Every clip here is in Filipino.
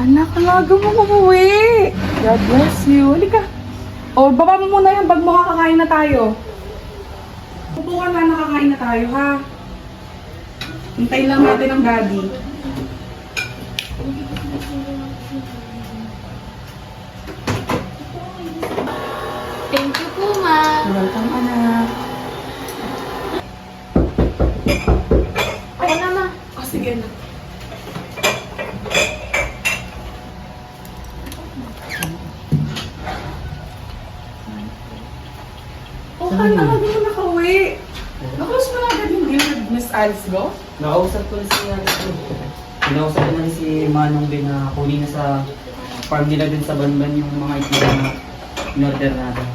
Anak, alaga mo umuwi. God bless you. Halika. O, baba mo muna yung bag mo, kakakain na tayo. Upo ka na, nakakain na tayo, ha? Hintayin lang natin ang daddy. Thank you po, ma'am. Welcome, anak. Ako na, ma. O, sige na. O, kan, alaga mo nakauwi. Nakulos mo na agad yung deal with Miss Alice Go? Nakausap ko na si ano ko. Kinausap ko na si Manong Ben na kunin na sa farm nila dun sa Banban yung mga itira na in-order natin.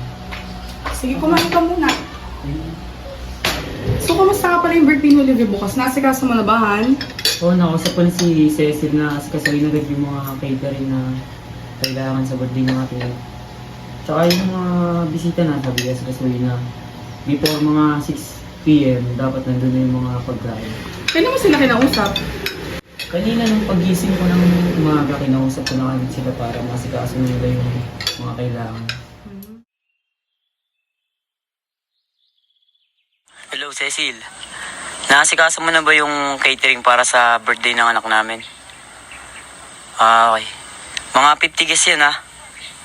Sige, kumain ka muna. So, kumusta ka pala yung birthday ni Olivia bukas? Nasikaso mo na ba, Han? Oo, nakausap ko na si Cecil na kasabi na yung mga catering na kailangan sa birthday ng ating Tsaka yung mga bisita na sabi sa kasabi na before mga 6 p.m. dapat nandun na yung mga pagkain. Kailan mo sila kinausap? Kanina nung pagising ko ng umaga, kinausap ko na agad sila para masikaso nila yung mga kailangan. Hello, Cecil. Nakasikaso mo na ba yung catering para sa birthday ng anak namin? Ah, okay. Mga 50 guests yan, ha?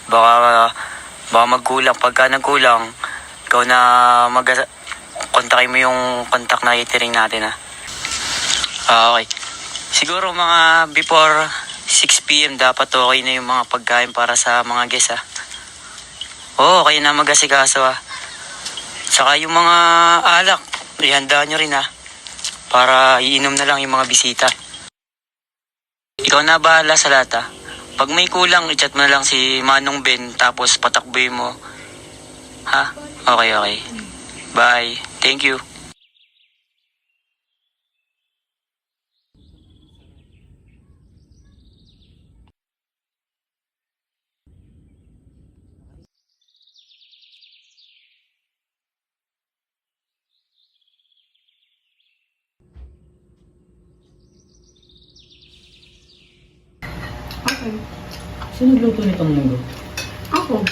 Baka, baka magkulang. Pagka nagkulang, ikaw na mag kontakin mo yung contact na catering natin, ha? Ah, okay. Siguro mga before 6 p.m. dapat okay na yung mga pagkain para sa mga guests, ha? Oo, kayo na mag-asikaso, ha? Saka yung mga alak, ihanda nyo rin ha. Para iinom na lang yung mga bisita. Ikaw na bahala sa lahat ha. Pag may kulang, i-chat mo na lang si Manong Ben tapos patakboy mo. Ha? Okay, okay. Bye. Thank you. Okay. Sino nagluto nitong munggo? Ako.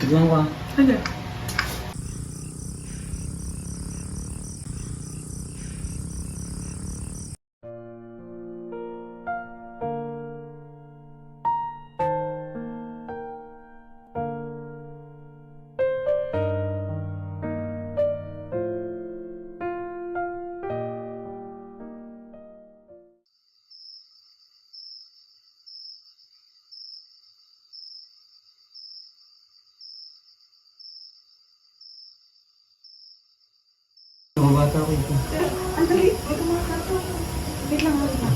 Tignan ko ah. Sige. Bata ko ito. Andali. May kumakato. Wait lang, wait lang.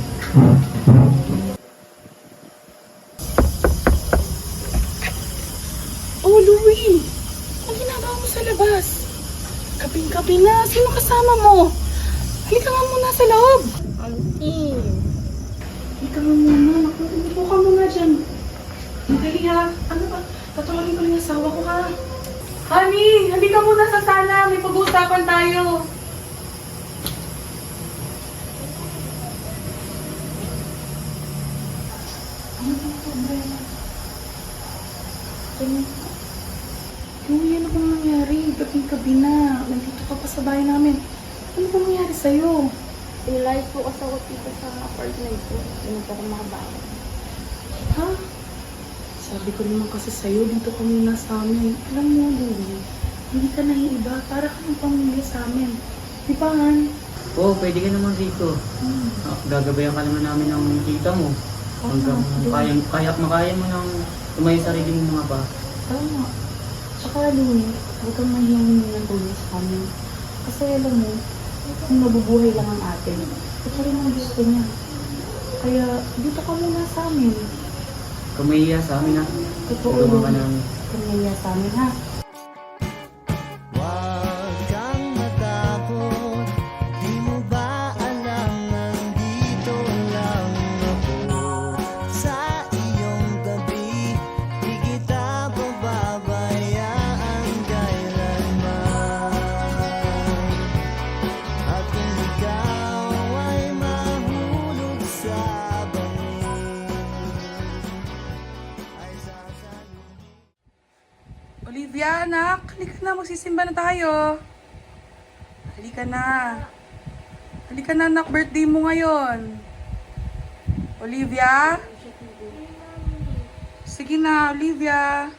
Oh, Louie! Ang ginagawa mo sa labas? Kaping-kapi na. Sino kasama mo? Halika nga muna sa loob. Auntie. Halika nga muna. Naku, Upo ka muna dyan. Dali ha. Ano ba? Tatawagin ko lang yung asawa ko ha. Honey, halika muna sa sala. May pag-uusapan tayo. Ano bang problema? Louie, ano bang nangyari? Gabi-gabi na. Nandito ka pa sa bahay namin. Ano bang nangyari sa'yo? Inilight po kasi ako dito sa apartment ko. Hindi po ako makabago. Ha? Sabi ko naman kasi sa'yo, dito ka muna sa amin. Alam mo, Louie, hindi ka naiiba. Para ka ng pamilya sa amin. Di ba, Han? Oo, pwede ka naman rito. Hmm. Ah, Gagabayan ka naman namin ng tita mo. Hanggang kaya, kaya, makaya mo nang tumayo sa sarili mong mga pa. Tama. Tsaka, Louie, huwag kang mahiyang ng tulong sa amin. Kasi alam mo, kung nabubuhay lang ang atin, ito rin ang gusto niya. Kaya, dito ka muna sa amin. Kumahiya sa amin ha. Totoo, Tulungan ka Louie. namin. Kung naiya sa amin, ha? Olivia, anak. Halika na, magsisimba na tayo. Halika na. Halika na, anak. Birthday mo ngayon. Olivia? Sige na, Olivia.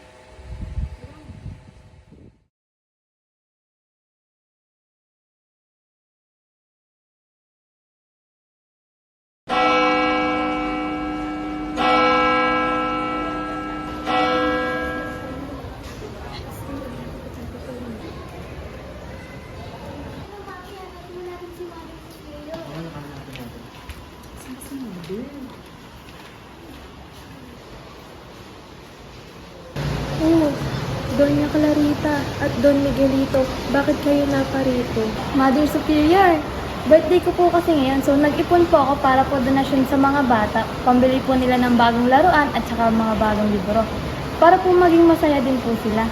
Oh, Doña Clarita at Don Miguelito, bakit kayo naparito? Mother Superior, birthday ko po kasi ngayon, so nag-ipon po ako para po donasyon sa mga bata. Pambili po nila ng bagong laruan at saka mga bagong libro. Para po maging masaya din po sila.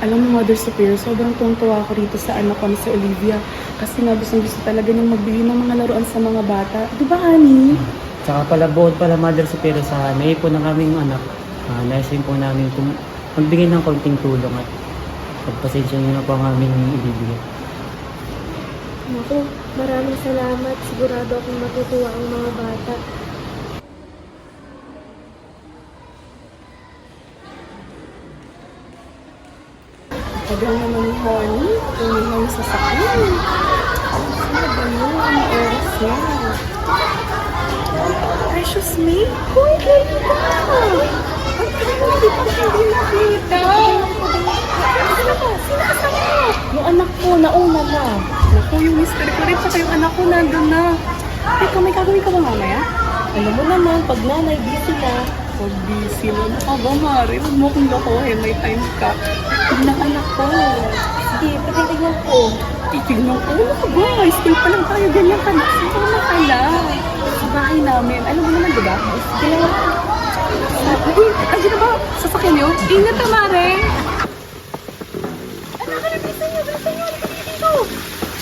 Alam mo, Mother Superior, sobrang tuwang-tuwa ako rito sa anak ko na si Olivia. Kasi nga gusto gusto talaga niyang magbili ng mga laruan sa mga bata. Di ba, honey? Tsaka pala bukod pala Mother Superior sa naipon ng aming anak, uh, naisin po namin kung magbigay ng konting tulong at pagpasensya nyo na po ang aming ibibigay. Naku, maraming salamat. Sigurado akong matutuwa ang mga bata. Tagal naman ni Honey. Niya sa sakyan. Ano ba yun? Ang oras na. Precious May? Hoy, kayo ba? Ang tagal hindi ko nakita. Mo? Yung anak ko, nauna na. Naku, yung mister ko rin, saka yung anak ko nandun na. Teka, may gagawin ka ba mamaya? Alam mo naman, pag nanay, busy na. Pag busy na ka ba, Mari? Huwag mo kong lokohin, may time ka. Tignan anak ko. Sige, patingin ko. Titignan ko, ano ka ba? School pa lang tayo, ganyan ka na. Sino na ka na? Sa bahay namin. Alam mo naman, di ba? Sige lang. Uy, andyan na ba? Sasakyan niyo? Ingat ka, Mare.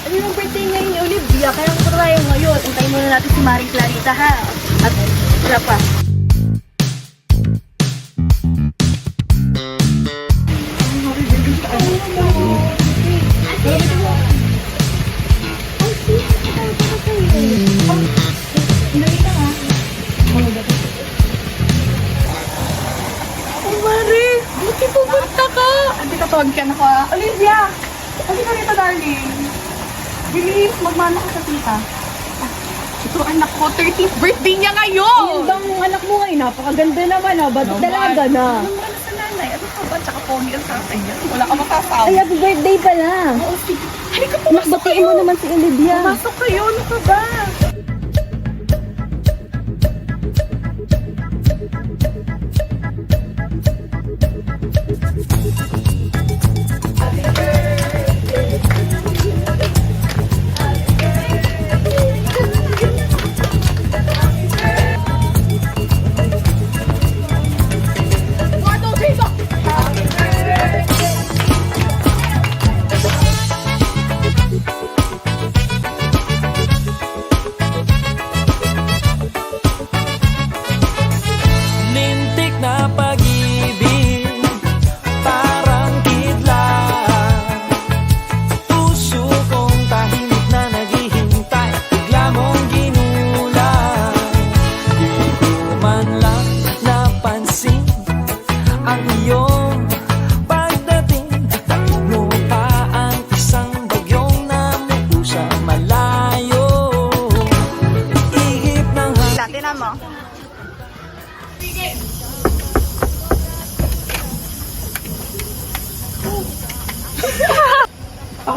Ano yung birthday ngayon ni Olivia? Kaya ko tayo ngayon. Antayin muna natin si Maring Clarita, ha? At wala pa. Darling. Bilis, magmana ka sa tita. Ah, Ito anak ko, 13th birthday niya ngayon! bang anak mo ngayon? Napakaganda naman, ha? Ba't dalaga na? Ano mo na sa nanay? Ano ka ba? Tsaka pony ang tatay niya. Wala ka masasabi. Ay, happy birthday pala. Oo, sige. Halika, pumasok kayo. mo naman si Olivia. Pumasok kayo. Ano ka ba?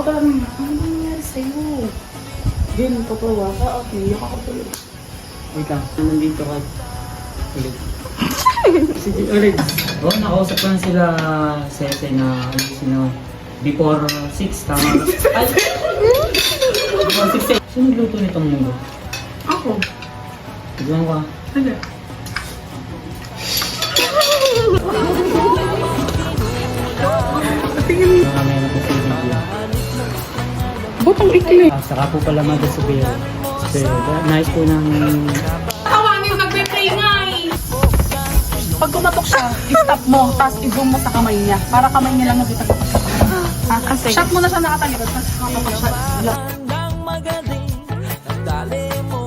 Talaga, ano nangyari sa'yo? Din, tatawa ka at niyak ako tuloy. Wait lang, nandito ka ulit. Sige, ulit. Oo, oh, nakausap ko na sila Sese na sino before 6, tama ba? Ay! Before 6, eh. Sino nagluto nitong mundo? Ako? Tignan ko ah. Ano? itong ikli. Ah, saka po pala Mother Subeo. So, nice po ng... Kawa mo yung nagpe-pray nga eh. Pag kumatok siya, i-stop mo, tapos i-zoom mo sa kamay niya. Para kamay niya lang nagkita ko. Ah, ah kasi... Shot mo na siya nakatalikod, tapos kumatok siya. Magandang magaling, dali mo